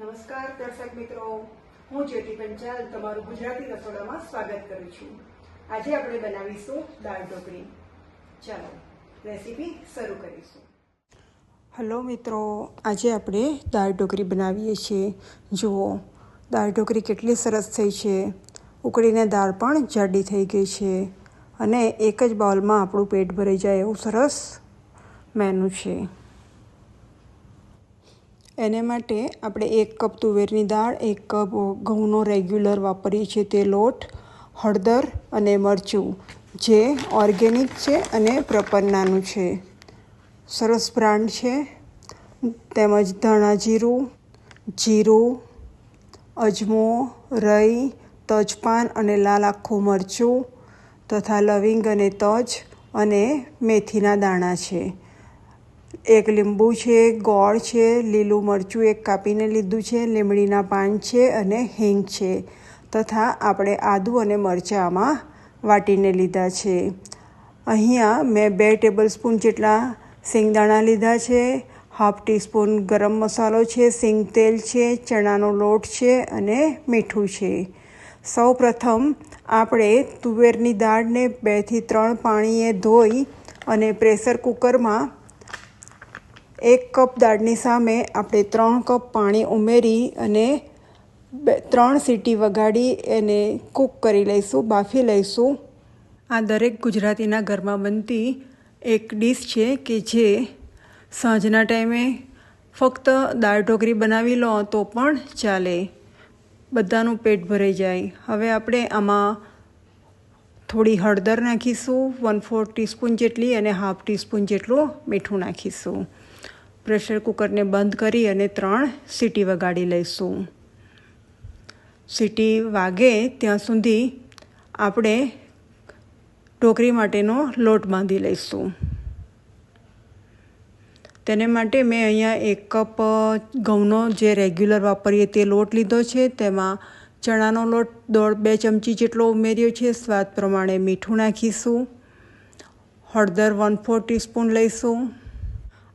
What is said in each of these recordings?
નમસ્કાર, દર્શક મિત્રો. હું જ્યોતિ પંચાલ, તમારું ગુજરાતી રસોડામાં સ્વાગત કરું છું. આજે આપણે બનાવીશું દાળ ઢોકળી. ચાલો, રેસીપી શરૂ કરીશું. હલો મિત્રો, આજે આપણે દાળ ઢોકળી બનાવીએ છીએ. જુઓ, દાળ ઢોકળી કેટલી સરસ થઈ છે. ઉકળીને દાળ પણ જાડી થઈ ગઈ છે અને એક જ બાઉલમાં આપણું પેટ ભરાઈ જાય એવું સરસ મેનુ છે. એને માટે આપણે એક કપ તુવેરની દાળ, એક કપ ઘઉંનો રેગ્યુલર વાપરીએ છીએ તે લોટ, હળદર અને મરચું, જે ઓર્ગેનિક છે અને પ્રપન્નાનું છે. સરસ બ્રાન્ડ છે. તેમજ ધાણા જીરું જીરું, અજમો, રઈ, તજપાન અને લાલ આખું મરચું તથા લવિંગ અને તજ અને મેથીના દાણા છે. એક લીંબુ છે, ગોળ છે, લીલું મરચું એક કાપીને લીધું છે, લીમડીના પાન છે અને હિંગ છે. તથા આપણે આદુ અને મરચાં આમાં વાટીને લીધા છે. અહીંયા મેં બે ટેબલ સ્પૂન જેટલા સિંગદાણા લીધા છે, હાફ ટીસ્પૂન ગરમ મસાલો છે, સિંગ તેલ છે, ચણાનો લોટ છે અને મીઠું છે. સૌ પ્રથમ આપણે તુવેરની દાળને બેથી ત્રણ પાણીએ ધોઈ અને પ્રેશર કુકરમાં એક કપ દાળની સામે આપણે ત્રણ કપ પાણી ઉમેરી અને બે, ત્રણ સીટી વગાડી એને કૂક કરી લઈશું, બાફી લઈશું. આ દરેક ગુજરાતીના ઘરમાં બનતી એક ડીશ છે કે જે સાંજના ટાઈમે ફક્ત દાળ ઢોકળી બનાવી લો તો પણ ચાલે. બધાનું પેટ ભરાઈ જાય. હવે આપણે આમાં થોડી હળદર નાખીશું, વન ફોર ટીસ્પૂન જેટલી અને હાફ ટીસ્પૂન જેટલું મીઠું નાખીશું. પ્રેશર કુકરને બંધ કરી અને ત્રણ સીટી વગાડી લઈશું. સીટી વાગે ત્યાં સુધી આપણે ઢોકળી માટેનો લોટ બાંધી લઈશું. તેને માટે મેં અહીંયા એક કપ ઘઉંનો જે રેગ્યુલર વાપરીએ તે લોટ લીધો છે. તેમાં ચણાનો લોટ દોઢ બે ચમચી જેટલો ઉમેર્યો છે. સ્વાદ પ્રમાણે મીઠું નાખીશું. હળદર વન ફોર ટીસ્પૂન લઈશું.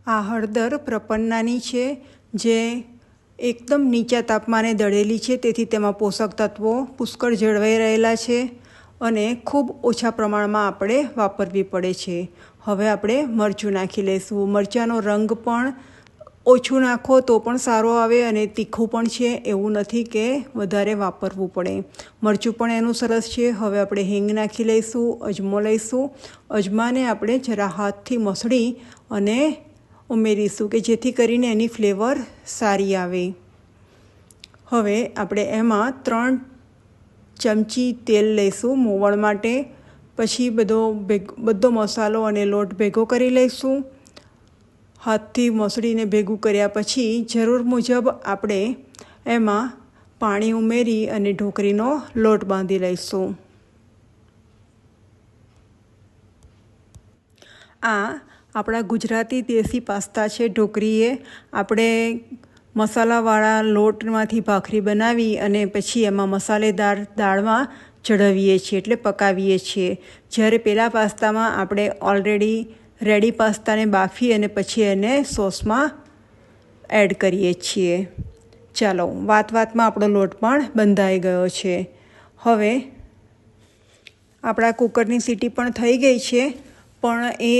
આ હળદર પ્રપન્નાની છે, જે એકદમ નીચા તાપમાને દળેલી છે, તેથી તેમાં પોષક તત્વો પુષ્કળ જળવાઈ રહેલા છે અને ખૂબ ઓછા પ્રમાણમાં આપણે વાપરવી પડે છે. હવે આપણે મરચું નાખી લઈશું. મરચાંનો રંગ પણ ઓછું નાખો તો પણ સારો આવે અને તીખું પણ છે. એવું નથી કે વધારે વાપરવું પડે. મરચું પણ એનું સરસ છે. હવે આપણે હિંગ નાખી લઈશું, અજમો લઈશું. અજમાને આપણે જરા હાથથી મસળી અને ઉમેરીશું કે જેથી કરીને એની ફ્લેવર સારી આવે. હવે આપણે એમાં ત્રણ ચમચી તેલ લઈશું મોવણ માટે. પછી બધો બધો મસાલો અને લોટ ભેગો કરી લઈશું. હાથથી મસળીને ભેગું કર્યા પછી જરૂર મુજબ આપણે એમાં પાણી ઉમેરી અને ઢોકળીનો લોટ બાંધી લઈશું. આ આપણા ગુજરાતી દેશી પાસ્તા છે, ઢોકળીએ. આપણે મસાલાવાળા લોટમાંથી ભાખરી બનાવી અને પછી એમાં મસાલેદાર દાળમાં ચઢાવીએ છીએ એટલે પકાવીએ છીએ. જ્યારે પેલા પાસ્તામાં આપણે ઓલરેડી રેડી પાસ્તાને બાફી અને પછી એને સોસમાં એડ કરીએ છીએ. ચાલો વાત વાતમાં આપણો લોટ પણ બંધાઈ ગયો છે. હવે આપણા કુકરની સીટી પણ થઈ ગઈ છે, પણ એ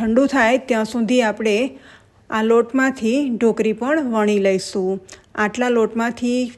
ઠંડુ થાય ત્યાં સુધી આપણે આ લોટમાંથી ઢોકળી પણ વણી લઈશું. આટલા લોટમાંથી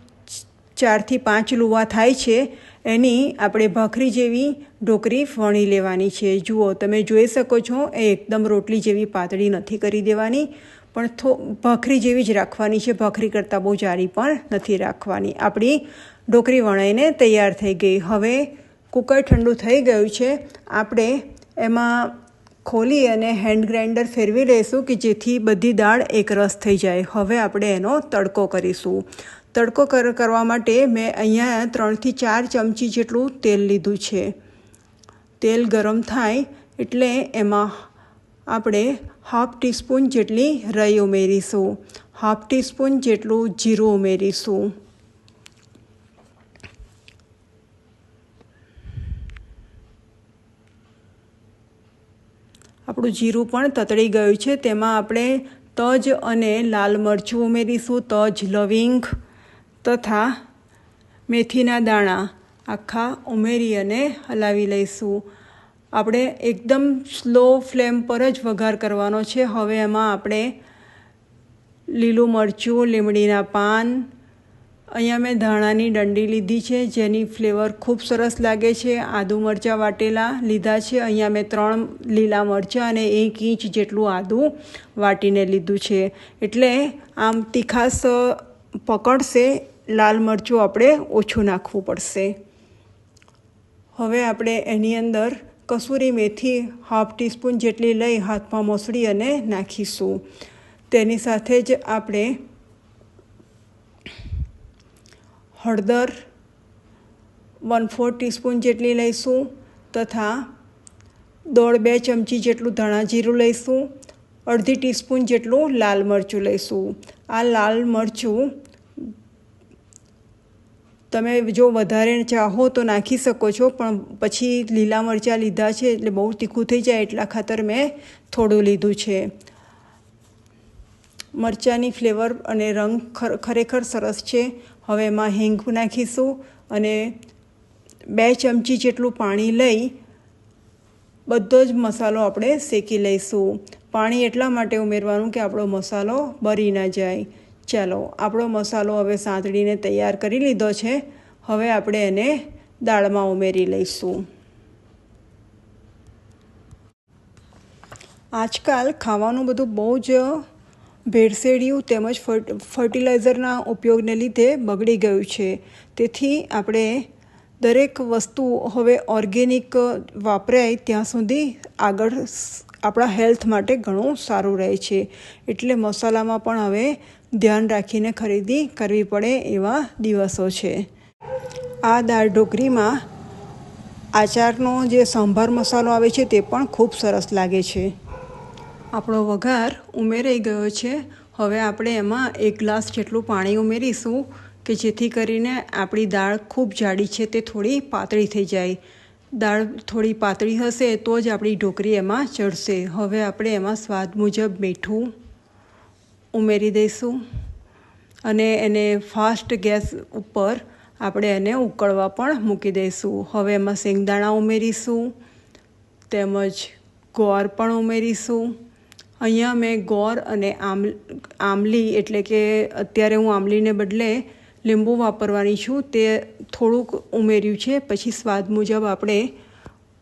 ચારથી પાંચ લુવા થાય છે, એની આપણે ભાખરી જેવી ઢોકળી વણી લેવાની છે. જુઓ, તમે જોઈ શકો છો, એ એકદમ રોટલી જેવી પાતળી નથી કરી દેવાની, પણ થો, ભાખરી જેવી જ રાખવાની છે. ભાખરી કરતાં બહુ જારી પણ નથી રાખવાની. આપણી ઢોકરી વણાઈને તૈયાર થઈ ગઈ. હવે કુકર ઠંડુ થઈ ગયું છે. આપણે એમાં ખોલી અને હેન્ડ ગ્રાઇન્ડર ફેરવી લઈશું કે જેથી બધી દાળ એક રસ થઈ જાય. હવે આપણે એનો તડકો કરીશું. તડકો કરવા માટે મેં અહીંયા ત્રણથી ચાર ચમચી જેટલું તેલ લીધું છે. તેલ ગરમ થાય એટલે એમાં આપણે હાફ ટીસ્પૂન જેટલી રઈ ઉમેરીશું. હાફ ટીસ્પૂન જેટલું જીરું ઉમેરીશું. આપણું જીરું પણ તતળી ગયું છે. તેમાં આપણે તજ અને લાલ મરચું ઉમેરીશું. તજ, લવિંગ તથા મેથીના દાણા આખા ઉમેરી અને હલાવી લઈશું. આપણે એકદમ સ્લો ફ્લેમ પર જ વઘાર કરવાનો છે. હવે એમાં આપણે લીલું મરચું, લીમડીના પાન અહીંયા મેં ધાણાની દંડી લીધી છે, જેની ફ્લેવર ખૂબ સરસ લાગે છે. આદુ મરચાં વાટેલા લીધા છે. અહીંયા મેં ત્રણ લીલા મરચાં અને એક ઇંચ જેટલું આદું વાટીને લીધું છે. એટલે આમ તીખાસ પકડશે, લાલ મરચું આપણે ઓછું નાખવું પડશે. હવે આપણે એની અંદર કસૂરી મેથી હાફ ટીસ્પૂન જેટલી લઈ હાથમાં મોસળી અને નાખીશું. તેની સાથે જ આપણે હળદર વન ફોર ટીસ્પૂન જેટલી લઈશું તથા દોઢ બે ચમચી જેટલું ધાણા જીરું લઈશું, અડધી ટીસ્પૂન જેટલું લાલ મરચું લઈશું. આ લાલ મરચું તમે જો વધારે ચાહો તો નાખી શકો છો, પણ પછી લીલા મરચાં લીધા છે એટલે બહુ તીખું થઈ જાય એટલા ખાતર મેં થોડું લીધું છે. મરચાંની ફ્લેવર અને રંગ ખરેખર સરસ છે. હવે એમાં હિંગ નાખીશું અને બે ચમચી જેટલું પાણી લઈ બધો જ મસાલો આપણે શેકી લઈશું. પાણી એટલા માટે ઉમેરવાનું કે આપણો મસાલો બરી ના જાય. ચાલો, આપણો મસાલો હવે સાંતળીને તૈયાર કરી લીધો છે. હવે આપણે એને દાળમાં ઉમેરી લઈશું. આજકાલ ખાવાનું બધું બહુ જ ભેળસેળિયું તેમજ ફર્ટિલાઇઝરના ઉપયોગને લીધે બગડી ગયું છે. તેથી આપણે દરેક વસ્તુ હવે ઓર્ગેનિક વાપરાય ત્યાં સુધી આગળ આપણા હેલ્થ માટે ઘણું સારું રહે છે. એટલે મસાલામાં પણ હવે ધ્યાન રાખીને ખરીદી કરવી પડે એવા દિવસો છે. આ દાળ ઢોકરીમાં આચારનો જે સંભાર મસાલો આવે છે તે પણ ખૂબ સરસ લાગે છે. આપણો વઘાર ઉમેરાઈ ગયો છે. હવે આપણે એમાં એક ગ્લાસ જેટલું પાણી ઉમેરીશું કે જેથી કરીને આપણી દાળ ખૂબ જાડી છે તે થોડી પાતળી થઈ જાય. દાળ થોડી પાતળી હશે તો જ આપણી ઢોકરી એમાં ચડશે. હવે આપણે એમાં સ્વાદ મુજબ મીઠું ઉમેરી દઈશું અને એને ફાસ્ટ ગેસ ઉપર આપણે એને ઉકળવા પણ મૂકી દઈશું. હવે એમાં શેંગદાણા ઉમેરીશું, તેમજ ગોળ પણ ઉમેરીશું અહીંયા મેં ગોળ અને આમ આમલી એટલે કે અત્યારે હું આમલીને બદલે લીંબુ વાપરવાની છું, તે થોડુંક ઉમેર્યું છે, પછી સ્વાદ મુજબ આપણે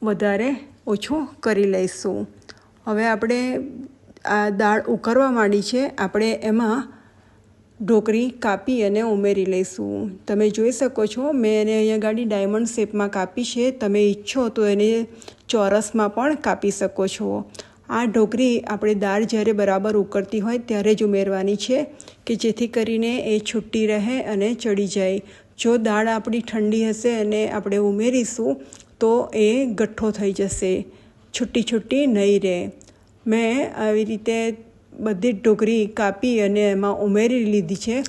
વધારે ઓછું કરી લઈશું. હવે આપણે આ દાળ ઉકળવા માંડી છે, આપણે એમાં ઢોકળી કાપી અને ઉમેરી લઈશું. તમે જોઈ શકો છો, મેં એને અહીંયા ગાડી ડાયમંડ શેપમાં કાપી છે, તમે ઈચ્છો તો એને ચોરસમાં પણ કાપી શકો છો. આ ઢોકળી આપણે દાળ જ્યારે બરાબર ઉકળતી હોય ત્યારે જ ઉમેરવાની છે કે જેથી કરીને એ છૂટી રહે અને ચડી જાય. જો દાળ આપણી ઠંડી હશે અને આપણે ઉમેરીશું, તો એ ગઠ્ઠો થઈ જશે. છૂટી છૂટી નહીં રહે. મેં આવી રીતે બધી જ ઢોકળી કાપી અને એમાં ઉમેરી લીધી છે.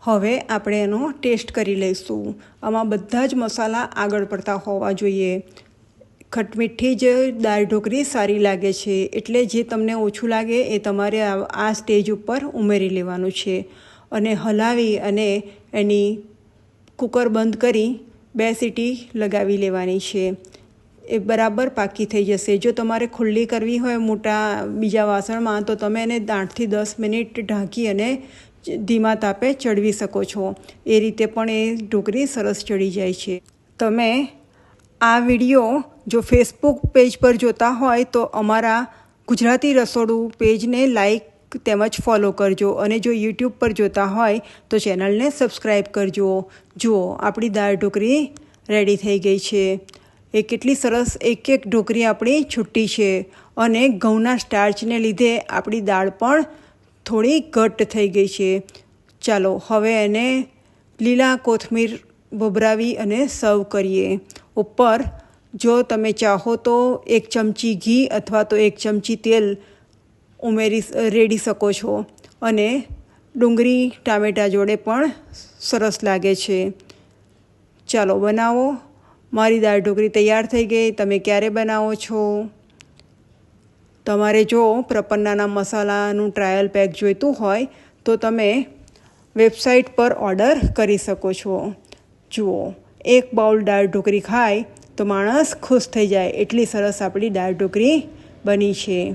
હવે આપણે એનો ટેસ્ટ કરી લઈશું. આમાં બધા જ મસાલા આગળ પડતા હોવા જોઈએ. ખટમીઠી જ દાળ ઢોકળી સારી લાગે છે. એટલે જે તમને ઓછું લાગે એ તમારે આ સ્ટેજ ઉપર ઉમેરી લેવાનું છે. અને હલાવી અને એની કુકર બંધ કરી બે સીટી લગાવી લેવાની છે. એ બરાબર પાકી થઈ જશે. જો તમારે ખુલ્લી કરવી હોય મોટા બીજા વાસણમાં, તો તમે એને આઠથી દસ મિનિટ ઢાંકી અને ધીમા તાપે ચડવી શકો છો. એ રીતે પણ એ ઢોકળી સરસ ચડી જાય છે. તમે આ વીડિયો જો ફેસબુક પેજ પર જોતા હોય તો અમારા ગુજરાતી રસોડું પેજને લાઈક તેમજ ફોલો કરજો અને જો યુટ્યુબ પર જોતા હોય તો ચેનલને સબસ્ક્રાઈબ કરજો. જુઓ, આપણી દાળ ઢોકળી રેડી થઈ ગઈ છે. એ કેટલી સરસ એક એક ઢોકરી આપણી છૂટી છે અને ઘઉંના સ્ટાર્ચને લીધે આપણી દાળ પણ થોડી ઘટ્ટ થઈ ગઈ છે. ચાલો, હવે એને લીલા કોથમીર ભભરાવી અને સર્વ કરીએ. ઉપર જો તમે ચાહો તો એક ચમચી ઘી અથવા તો એક ચમચી તેલ ઉમેરી રેડી શકો છો. અને ડુંગળી, ટામેટાં જોડે પણ સરસ લાગે છે. ચાલો બનાવો. મારી દાળ ઢોકળી તૈયાર થઈ ગઈ. તમે ક્યારે બનાવો છો? તમારે જો પ્રપન્નાના મસાલાનું ટ્રાયલ પેક જોઈતું હોય તો તમે વેબસાઇટ પર ઓર્ડર કરી શકો છો. જુઓ. એક બાઉલ દાળ ઢોકળી ખાય તો માણસ ખુશ થઈ જાય. એટલી સરસ આપણી દાળ ઢોકળી બની છે.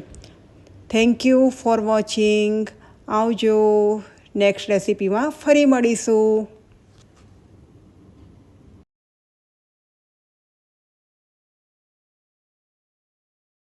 થેન્ક યુ ફોર વોચિંગ આવજો. નેક્સ્ટ રેસિપીમાં ફરી મળીશું.